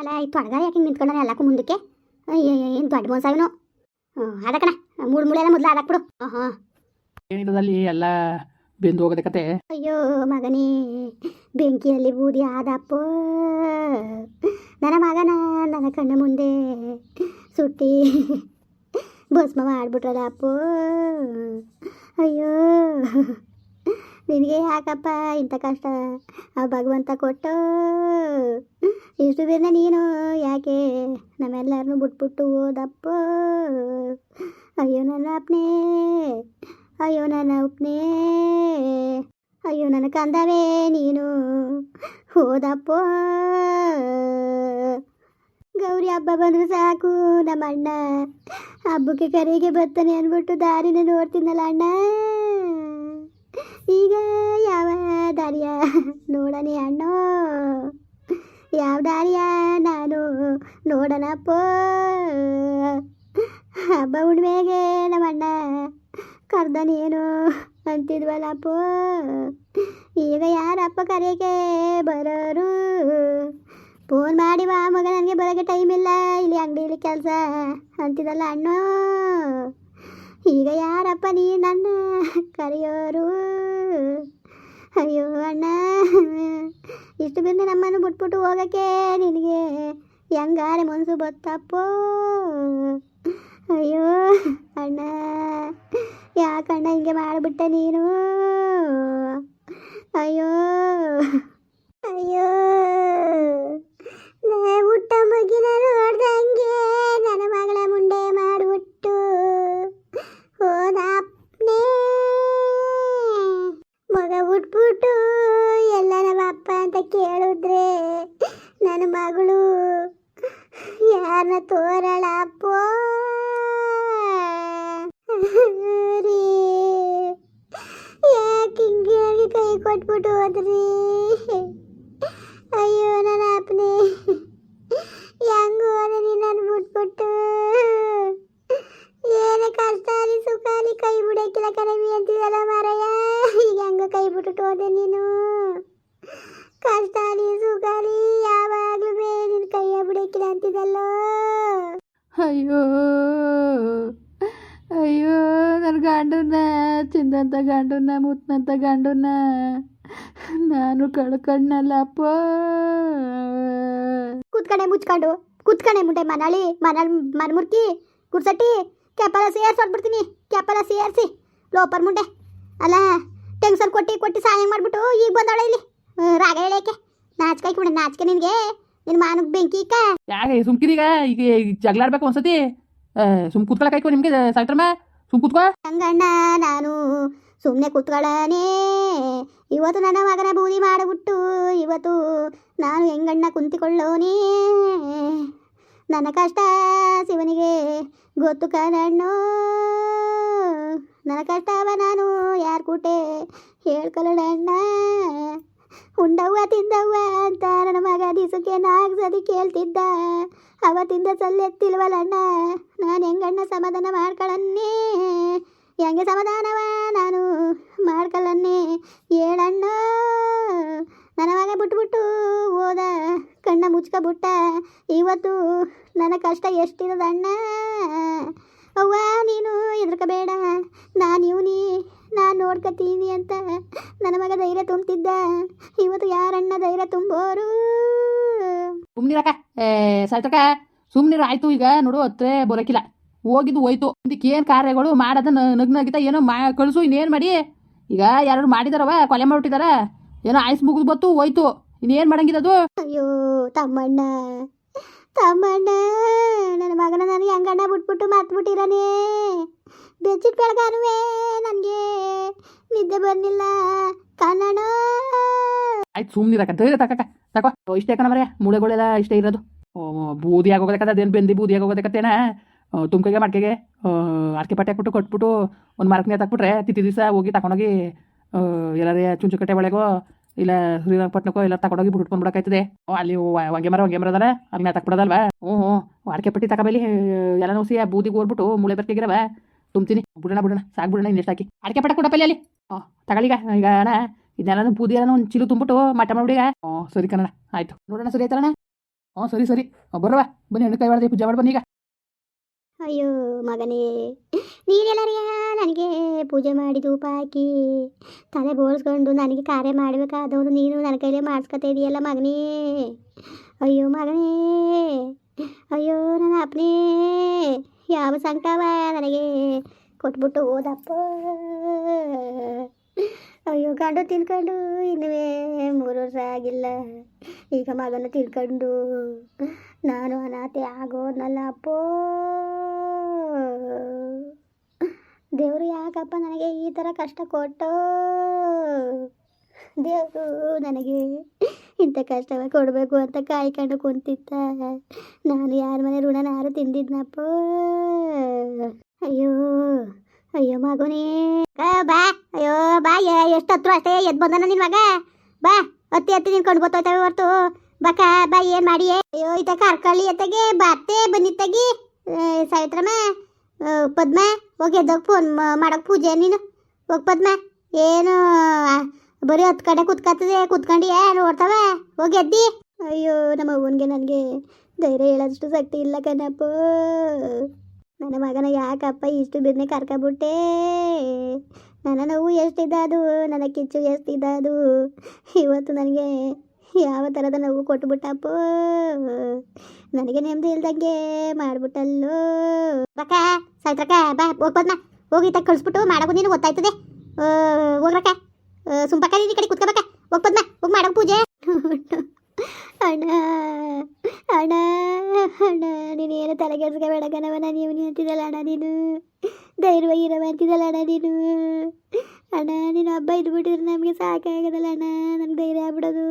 ಅಲ್ಲ ಈ ತೊಡಗಾರ ಯಾಕೆ ನಿಂತ್ಕೊಂಡ್ರೆ? ಎಲ್ಲಕ್ಕೂ ಮುಂದಕ್ಕೆ. ಏನು ದೊಡ್ಡ ಹಾಂ ಇವನು? ಅದಕ್ಕಣ ಮೂಳು ಎಲ್ಲ ಮೊದಲು ಅದಕ್ಬಿಡು ಹಾಂ ಹಾಂ. ಏನಿಲ್ಲದಲ್ಲಿ ಎಲ್ಲ ಬೆಂದು ಹೋಗದ ಕತೆ. ಅಯ್ಯೋ ಮಗನೇ ಬೆಂಕಿಯಲ್ಲಿ ಬೂದಿ ಆದಪ್ಪ. ನನ್ನ ಮಗನ ನನ್ನ ಕಣ್ಣ ಮುಂದೆ ಸುಟ್ಟಿ ಭಸ್ಮ ಮಾಡ್ಬಿಟ್ರದಪ್ಪ. ಅಯ್ಯೋ ನಿನಗೆ ಯಾಕಪ್ಪ ಇಂಥ ಕಷ್ಟ? ಆ ಭಗವಂತ ಕೊಟ್ಟು. ದಿನ ನೀನು ಯಾಕೆ ನಮ್ಮೆಲ್ಲರನ್ನು ಬಿಟ್ಬಿಟ್ಟು ಓದಪ್ಪ ಅಯ್ಯೋ ನನ್ನ ಅಪ್ನೇ, ಅಯ್ಯೋ ನನ್ನ ಉಪ್ನೇ, ಅಯ್ಯೋ ನನ್ನ ಕಂದವೇ, ನೀನು ಹೋದಪ್ಪ. ಗೌರಿ ಹಬ್ಬ ಬಂದರೆ ಸಾಕು, ನಮ್ಮ ಅಣ್ಣ ಹಬ್ಬಕ್ಕೆ ಕರೆಗೆ ಬರ್ತಾನೆ ಅಂದ್ಬಿಟ್ಟು ದಾರಿನ ನೋಡ್ತೀನಲ್ಲ ಅಣ್ಣ. ಈಗ ಯಾವ ದಾರಿಯ ನೋಡನೆ ಅಣ್ಣ? ಯಾವ ದಾರಿಯ ನಾನು ನೋಡೋಣಪ್ಪ ಹಬ್ಬ ಹುಣ್ಣಿಮೆಗೆ ನಮ್ಮಣ್ಣ ಕರ್ದನೇನು ಅಂತಿದ್ವಲ್ಲಪ್ಪ ಈಗ ಯಾರಪ್ಪ ಕರೆಗೆ ಬರೋರು? ಫೋನ್ ಮಾಡಿ ಬಾ, ಮಗ ನನಗೆ ಬರೋಕ್ಕೆ ಟೈಮ್ ಇಲ್ಲ. ಇಲ್ಲಿ ಅಂಗಡಿಲಿ ಕೆಲಸ ಅಂತಿದಲ್ಲ ಅಣ್ಣ. ಈಗ ಯಾರಪ್ಪ ನೀ ನನ್ನ ಕರೆಯೋರು? ಅಯ್ಯೋ ಅಣ್ಣ. ಇಷ್ಟು ಬಿಂದು ನಮ್ಮನ್ನು ಬಿಟ್ಬಿಟ್ಟು ಹೋಗೋಕ್ಕೆ ನಿನಗೆ ಹೆಂಗಾರೆ ಮನಸ್ಸು ಬತ್ತಪ್ಪೋ? ಅಯ್ಯೋ ಅಣ್ಣ ಯಾಕಣ್ಣ ಹಿಂಗೆ ಮಾಡಿಬಿಟ್ಟೆ ನೀನು? ಅಯ್ಯೋ ಅಯ್ಯೋ ನಾ ಹುಟ್ಟ ಮಗಿನ ನೋಡ್ದಂಗೆ ನನ್ನ ಮಗಳ ಮುಂಡೆ ಮಾಡಿಬಿಟ್ಟು ಹೋದಪ್ಪನೇ ಮಗ ಹುಟ್ಬಿಟ್ಟು ಎಲ್ಲ ನಮ್ಮ ಅಪ್ಪ ಅಂತ ಕೇಳಿದ್ರೆ ಮಗಳು ಯಾರನ್ನ ತೋರಳಪ್ಪ. ರೀ. ಯಾಕೆ ಕೈ ಕೊಟ್ಬಿಟ್ಟು ಹೋದ್ರಿ? ಅಯ್ಯೋ ನನ್ನ ಅಪ್ಪನೇ ಹೆಂಗ ಹೋದ್ರಿ ನಾನು ಬಿಟ್ಬಿಟ್ಟು ಏನೇ ಕಷ್ಟ ಅಲ್ಲಿ ಸುಖ ಅಲ್ಲಿ ಕೈ ಬಿಡಕ್ಕಿಲ್ಲ ಕಣವಿ ಅಂತಿದಲ್ಲ ಮಾರಯ್ಯ ಈಗ ಹೆಂಗ ಕೈ ಬಿಟ್ಬಿಟ್ಟು ಹೋದೆ ನೀನು ಕಷ್ಟ ಅಲ್ಲಿ ಸುಖ ಅಲ್ಲಿ ಯಾವಾಗಲೂ ಬೇ ನಿನ್ನ ಕೈಯ ಅಂತಿದಲ್ಲೋ ಅಯ್ಯೋ ಅಯ್ಯೋ ನನ್ನ ಗಂಡನ್ನ ಚಿಂದಂತ ಗಂಡನ್ನ ಮುತ್ತಂತ ಗಂಡನ್ನ ನಾನು ಕಳ್ಕಣ್ಣಲ್ಲಪ್ಪ ಕೂತ್ಕಣೆ ಮುಚ್ಕೊಂಡು ಕೂತ್ಕಣೆ ಮುಂಡೆ ಮನಾಳಿ ಮನಲ್ ಮನ್ಮುರ್ಕಿ ಕುರ್ಸಟ್ಟಿ ಕ್ಯಾಪಲ ಸೇರ್ಸಿ ಹೊಡ್ಬಿಡ್ತೀನಿ ಕ್ಯಾಪಲ ಸೇರಿಸಿ ಲೋಪರ್ ಮುಂಡೆ. ಅಲ್ಲ ಟೆನ್ಷನ್ ಕೊಟ್ಟು ಕೊಟ್ಟು ಸಹಾಯ ಮಾಡಿಬಿಟ್ಟು ಈಗ ಬಂದವಳೆ ಇಲ್ಲಿ. ರಾಗ ಹೇಳಕ್ಕೆ ನಾಚಿಕೆ ಬಿಡ ನಾಚಿಕೆ ನಿನಗೆ. ನಿನ್ನ ಮಾನಕ್ಕೆ ಬೆಂಕಿ ಕಾ ಯಾಕೆ ಸುಮ್ಕಿದೀಗ ಈಗ ಜಗಳಾಡ್ಬೇಕು ಒಂದ್ಸತಿ. ಸುಮ್ ಕೂತ್ಕೊಳಕಾಯ್ಕೋ ನಿಮಗೆ ಸಾಯ್ತ್ರಮ್ಮ ಸುಮ್ ಕೂತ್ಕೋ. ಹಂಗಣ್ಣ ನಾನು ಸುಮ್ಮನೆ ಕೂತ್ಕೊಳ್ಳಾನೆ ಇವತ್ತು ನನ್ನ ಮಗನ ಬೂದಿ ಮಾಡಿಬಿಟ್ಟು ಇವತ್ತು ನಾನು ಹೆಂಗಣ್ಣ ಕುಂತಿಕೊಳ್ಳೋನೇ. ನನ್ನ ಕಷ್ಟ ಶಿವನಿಗೆ ಗೊತ್ತು ಕಣ್ಣು ನನ್ನ ಕಷ್ಟವ ನಾನು ಯಾರು ಕೂಟೆ ಹೇಳ್ಕೊಳ್ಳೋಣ ಉಂಡವ್ವ, ತಿಂದವ್ವ ಅಂತ ನನ್ನ ಮಗ ದಿವಸಕ್ಕೆ ನಾಲ್ಕು ಸತಿ ಕೇಳ್ತಿದ್ದ. ಅವತ್ತಿಂದ ಸಲ್ಲೆತ್ತಿಲ್ವಲ್ಲಣ್ಣ ನಾನು ಹೆಂಗಣ್ಣ ಸಮಾಧಾನ ಮಾಡ್ಕೊಳ್ಳನ್ನೇ ಹೆಂಗೆ ಸಮಾಧಾನವ ನಾನು? ಮಾಡ್ಕೊಳ್ಳನ್ನೇ ಹೇಳಣ್ಣ? ನನ್ನ ಮಗ ಬಿಟ್ಬಿಟ್ಟು ಹೋದ, ಕಣ್ಣ ಮುಚ್ಕೊಬಿಟ್ಟ. ಇವತ್ತು ನನ್ನ ಕಷ್ಟ ಎಷ್ಟಿರೋದಣ್ಣ ಅವ್ವ, ನೀನು ಹೆದರ್ಕೋಬೇಡ. ನಾನು ಇವನಿ ನಾನು ನೋಡ್ಕೊತೀನಿ ಅಂತ ನನ್ನ ಮಗ ಧೈರ್ಯ ತುಂಬ್ತಿದ್ದ. ಇವತ್ತು ಯಾರಣ್ಣ ಧೈರ್ಯ ತುಂಬೋರು? ಸುಮ್ನಿರಕ್ಕ. ಏ ಸಾಯ್ತಕ್ಕ ಸುಮ್ನಿರ ಆಯ್ತು ಈಗ ನೋಡು ಅತ್ತೆ ಬರೋಕಿಲ್ಲ. ಹೋಗಿದ್ದು ಹೋಯ್ತು. ಇದಕ್ಕೆ ಏನು ಕಾರ್ಯಗಳು ಮಾಡೋದ ನಗ್ ನಗಿತ ಏನೋ ಮಾ ಕಳಿಸು ಇನ್ನೇನು ಮಾಡಿ? ಈಗ ಯಾರು ಮಾಡಿದಾರವ ಕೊಲೆ ಮಾಡಿಬಿಟ್ಟಿದಾರ? ಏನೋ ಆಯ್ಸ್ ಮುಗಿದು ಬತ್ತು ಹೋಯ್ತು. ಇನ್ನೇನು ಮಾಡಂಗಿದದು ಅಯ್ಯೋ ತಮ್ಮಣ್ಣ. ತಮ್ಮಣ್ಣ ನನ್ನ ಮಗನ ನನಗೆ ಹೆಂಗಣ್ಣ ಬಿಟ್ಬಿಟ್ಟು ಮರ್ತ್ಬಿಟ್ಟಿರಾನೆ? ಬೆಚ್ಚಿಟ್ ಬೆಳಗಾನುವೆ ನನಗೆ ನಿದ್ದೆ ಬರ್ಲಿಲ್ಲ. ಕನ್ನಡ. ಆಯ್ತು ಸುಮ್ನಿರಕ ಧೈರ್ಯ ತಕೋ ಓ, ಇಷ್ಟೇ ಕಣ ಮರೆ ಮೂಳೆಗಳೆಲ್ಲ ಇಷ್ಟೇ ಇರೋದು. ಬೂದಿ ಆಗೋದಕ್ಕದ ಅದೇನು ಬೆಂದಿ ಬೂದಿ ಆಗೋದಕ್ಕತ್ತೇನ ತುಮಕೆಗೆ ಮಡ್ಕೆಗೆ ಅಡಿಕೆ ಪಟ್ಟೆ ಹಾಕ್ಬಿಟ್ಟು ಕೊಟ್ಬಿಟ್ಟು ಒಂದು ಮಾರ್ಕ್ನೇ ತಕ್ಬಿಟ್ರೆ ತಿತ್ತಿ ದಿವಸ ಹೋಗಿ ತಗೊಂಡೋಗಿ ಎಲ್ಲರೇ ಚುಂಚುಕಟ್ಟೆ ಒಳಗೋ ಇಲ್ಲ ಶ್ರೀರಂಗಪಟ್ಟಣಕ್ಕೋ ಎಲ್ಲ ತಗೊಂಡೋಗಿ ಬಿಟ್ಕೊಂಡು ಬಂದ್ಬಿಡಕಾಯ್ತದೆ. ಓ ಅಲ್ಲಿ ಹಂಗೆ ಮರ ಹೊಂಗೆ ಮರ ಅಲ್ಲಿ ಅಲ್ಲಿ ತಕ್ಬಿಡೋದಲ್ವಾ? ಹ್ಞೂ ಹ್ಞೂ ಅಡಿಕೆ ಪಟ್ಟಿ ತಗೊಬೇಲಿ ಎಲ್ಲ ನೋಸಿ ಬೂದಿಗೆ ಹೋಗ್ಬಿಟ್ಟು ಮೂಳೆ ಬರ್ಕೆಗಿರವ. ತುಂಬ್ತೀನಿ. ಬಿಡೋಣ ಬಿಡೋಣ. ಸಾಕು ಬಿಡೋಣ, ಇನ್ನೆಷ್ಟು ಹಾಕಿ. ಅಡಿಕೆ ಪಟ್ಟ ಕೊಡಪ್ಪಲ್ಲಿ ಅಲ್ಲಿ. ಹಾಂ ತಗೊಳ್ಳಿಗ ಈಗ ಅಣ್ಣ ಇದನ್ನೆಲ್ಲ ಬೂದಿ ಎಲ್ಲ ಒಂದು ಚಿಲು ತುಂಬಿಟ್ಟು ಮಟ್ಟ ಮಾಡಿಬಿಡಿಗ ಹ್ಞೂ ಸರಿ ಕನ್ನಡ ಆಯ್ತು. ನೋಡೋಣ, ಸರಿ ಆಯ್ತಣ್ಣ ಹ್ಞೂ ಸರಿ ಸರಿ. ಬರುವ ಬನ್ನಿ ಹೆಣ್ಣು ಕೈ ಮಾಡ್ದೆ ಪೂಜೆ ಮಾಡಿ ಬನ್ನಿ ಈಗ. ಅಯ್ಯೋ, ಮಗನೇ. ನೀನೆಲ್ಲರಿಯ ನನಗೆ ಪೂಜೆ ಮಾಡಿ ಧೂಪ ಹಾಕಿ, ತಲೆ ಬೋಳ್ಸ್ಕೊಂಡು ನನಗೆ ಕಾರ್ಯ ಮಾಡಬೇಕಾದವನು ನೀನು ನನ್ನ ಕೈಲೇ ಮಾಡಿಸ್ಕೊತಾ ಇದೆಯಲ್ಲ ಮಗನೇ. ಅಯ್ಯೋ ಮಗನೇ. ಅಯ್ಯೋ, ನನ್ನ ಅಪ್ಪನೇ. ಯಾವ ಸಂಕಟವ ನನಗೆ ಕೊಟ್ಬಿಟ್ಟು ಹೋದಪ್ಪ. ಅಯ್ಯೋ, ಗಂಡು ತಿನ್ಕೊಂಡು ಇನ್ನುವೇ ಮೂರು ವರ್ಷ ಆಗಿಲ್ಲ. ಈಗ ಮಗನ ತಿಳ್ಕೊಂಡು ನಾನು ಅನಾಥೆ ಆಗೋದ್ನಲ್ಲ ಅಪ್ಪೋ. ದೇವರು ಯಾಕಪ್ಪ ನನಗೆ ಈ ಥರ ಕಷ್ಟ ಕೊಟ್ಟು? ದೇವರು ನನಗೆ ಇಂಥ ಕಷ್ಟವ ಕೊಡಬೇಕು ಅಂತ ಕಾಯ್ಕೊಂಡು ಕುಂತಿತ್ತ ನಾನು ಯಾರ ಮನೆ ಋಣನ ಯಾರು ತಿಂದಿದ್ನಪ್ಪ. ಅಯ್ಯೋ ಅಯ್ಯೋ ಮಗುನೇ. ಬಾ. ಅಯ್ಯೋ, ಬಾ. ಎಷ್ಟು ಹತ್ರ ಅಷ್ಟೇ ಎದ್ ಬಂದನ ನಿನ್ ಮಗ? ಬಾ ಹತ್ತಿ ಹತ್ತಿ ನಿನ್ಕೊಂಡು ಗೊತ್ತೋಯ್ತವೆ ಹೊರ್ತು. ಬಕ ಬಾ, ಏನ್ ಮಾಡಿ ಅಯ್ಯೋ, ಈತ ಕರ್ಕಳ್ಳಿ ಎತ್ತಗೆ, ಬಾತೆ ಬಂದಿತ್ತಗಿ. ಸಾಯಿತ್ರಮ್ಮ ಪದ್ಮ, ಹೋಗಿ ಎದ್ದೋಗಿ ಫೋನ್ ಮಾಡಕ್ ಪೂಜೆ ನೀನು? ಹೋಗ್ ಪದ್ಮ. ಏನು ಬರೀ ಹತ್ತು ಕಡೆ ಕುತ್ಕತ್ತದೆ, ಕುತ್ಕೊಂಡು ನೋಡ್ತಾವ? ಹೋಗಿ ಎದ್ದಿ. ಅಯ್ಯೋ, ನಮ್ಮ ಅವ್ವನಿಗೆ ನನಗೆ ಧೈರ್ಯ ಹೇಳೋಷ್ಟು ಶಕ್ತಿ ಇಲ್ಲ ಕಣಪ್ಪ. ನನ್ನ ಮಗನ ಯಾಕಪ್ಪ ಇಷ್ಟು ಬಿರ್ನೆ ಕರ್ಕೊಬಿಟ್ಟೆ ನನ್ನ ನೋವು ಎಷ್ಟಿದ್ದದು? ನನ್ನ ಕಿಚ್ಚು ಎಷ್ಟಿದ್ದದು? ಇವತ್ತು ನನಗೆ ಯಾವ ಥರದ ನೋವು ಕೊಟ್ಬಿಟ್ಟಪ್ಪ? ನನಗೆ ನೆಮ್ಮದಿ ಇಲ್ದಂಗೆ ಮಾಡ್ಬಿಟ್ಟಲ್ಲೋ. ಬಕ ಸಾಯ್ತ್ರಕ್ಕ, ಬಾ ಹೋಗ್ಬೋದ್ನ ಹೋಗಿ ತಕ್ಕ ಕಳಿಸ್ಬಿಟ್ಟು ಮಾಡೋದು ನೀನು ಗೊತ್ತಾಯ್ತದೆ. ಹೋಗ್ರಕ್ಕ ಸುಂಪಕ್ಕ ಈ ಕಡೆ ಕುತ್ಕೋಬೇಕ ಪದ್ಮ, ಹೋಗಿ ಮಾಡೋ ಪೂಜೆ. ಅಣ್ಣ ಅಣ್ಣ ಅಣ್ಣ, ನೀನು ಏನು ತಲೆಗೆಡ್ಸ್ಕೋಬೇಡ ಕಣವ ನಾನು ಇವನಿ ಅಂತಿದ್ದಲ್ಲ ಅಣ್ಣ ನೀನು. ಧೈರ್ಯವಾಗಿರವ ಅಂತಿದ್ದಲ್ಲ ಅಣ್ಣ ನೀನು. ಅಣ್ಣ, ನೀನು ಹಬ್ಬ ಇದ್ಬಿಟ್ಟಿದ್ರೆ ನಮಗೆ ಸಾಕಾಗದಲ್ಲ ಅಣ್ಣ. ನಮ್ಗೆ ಧೈರ್ಯ ಆಗ್ಬಿಡೋದು.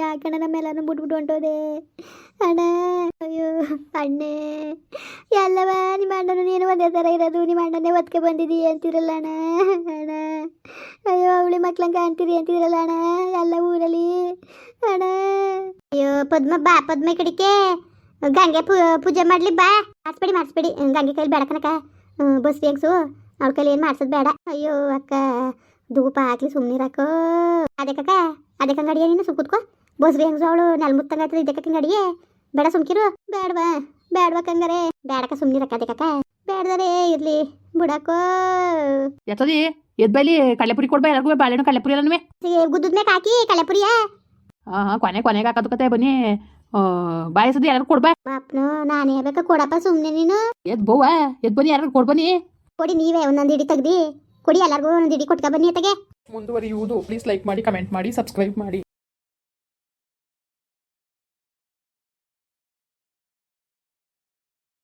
ಯಾಕಣ್ಣ ನಮ್ಮೆಲ್ಲನೂ ಬಿಟ್ಬಿಟ್ಟು ಹೊಂಟೋದೆ? ಅಣ್ಣ, ಅಯ್ಯೋ, ಅಣ್ಣೆ. ಎಲ್ಲವ ಅಣ್ಣನು ನೀನು ಒಂದೇ ಥರ ಇರೋದು, ನಿಮ್ಮ ಅಣ್ಣನೇ ಒತ್ಕೆ ಬಂದಿದ್ದೀ ಅಂತಿರಲ್ಲ ಅಣ್ಣ? ಅಣ್ಣ, ಅಯ್ಯೋ, ಅವಳಿ ಮಕ್ಳಂಗೆ ಅಂತೀರಿ ಅಂತಿರಲ್ಲ ಅಣ್ಣ, ಎಲ್ಲ ಊರಲ್ಲಿ? ಅಣ್ಣ, ಅಯ್ಯೋ, ಪದ್ಮ ಬಾ, ಪದ್ಮ ಕಡಿಕೆ ಗಂಗೆ ಪೂಜೆ ಮಾಡ್ಲಿ, ಬಾ. ಮಾಡಿಸ್ಬೇಡಿ ಮಾಡಿಸ್ಬೇಡಿ. ಗಂಗೆ ಕೈಲಿ ಬೇಡ ಕನಕ ಬಸ್ ಹೆಂಗ್ಸು ಅವ್ಳ ಕೈಲಿ ಏನು ಮಾಡ್ಸೋದು ಬೇಡ. ಅಯ್ಯೋ, ಅಕ್ಕ, ಧೂಪ ಹಾಕ್ಲಿ ಸುಮ್ಮನಿರಕ್ಕೋ ಅದೇ ಕಕ್ಕ, ಅದೇ ಕಂಗಡಿಯ ನೀನು ಸುಮ್ ಕೂತ್ಕೋ. ಬಸ್ರಿ ಹೆಂಗ್ಸು ಅವಳು, ನೆಲ್ಮುತ್ತಂಗ ಇದೆ ಇದಕ್ಕೆ ಕಂಗಡಿಯೇ ಬೇಡ ಸುಮ್ಕಿರು. ಬೇಡವಾ? ಬೇಡವಾ ಬೇಡಕ ಬೇಡಕ್ಕ ಸುಮ್ಮನಿರಕ್ಕ ಅದೇ ಕಕ್ಕ ಬೇಡದರೆ ಇರ್ಲಿ ಬುಡಕೋ ಎತ್ತದಿ ಎದ್ ಬೈಲಿ ಕಳ್ಳೆಪುರಿ ಕೊಡ್ಬಾ ಎಲ್ಲರಿಗೂ ಬಾಳೆಹಣ್ಣು ಕಳ್ಳೆಪುರಿ ಎಲ್ಲನೂ ಗುದ್ದದ್ಮೇಲೆ ಹಾಕಿ ಕಾಕಿ ಹಾಂ ಹಾಂ ಕೊನೆ ಕೊನೆಗೆ ಹಾಕೋದು ಕತೆ ಬನ್ನಿ ಬಾಯಿಸದಿ ಎಲ್ಲರೂ ಕೊಡ್ಬಾ ಬಾಪ್ನು ನಾನೇ ಬೇಕ ಕೊಡಪ್ಪ ಸುಮ್ಮನೆ ನೀನು. ಎದ್ ಬೋವ? ಎದ್ ಬನ್ನಿ ಯಾರು ಕೊಡ್ಬನ್ನಿ ಕೊಡಿ ನೀವೇ ಒಂದೊಂದು ಇಡಿ ತೆಗ್ದಿ. ಕೊಡಿ ಎಲ್ಲರಿಗೂ ಒಂದೊಂದು ಇಡಿ ಕೊಟ್ಕ ಬನ್ನಿ ಅತ್ತಗೆ. ಮುಂದುವರಿಯುವುದು ಪ್ಲೀಸ್ ಲೈಕ್ ಮಾಡಿ ಕಮೆಂಟ್ ಮಾಡಿ ಸಬ್ಸ್ಕ್ರೈಬ್ ಮಾಡಿ.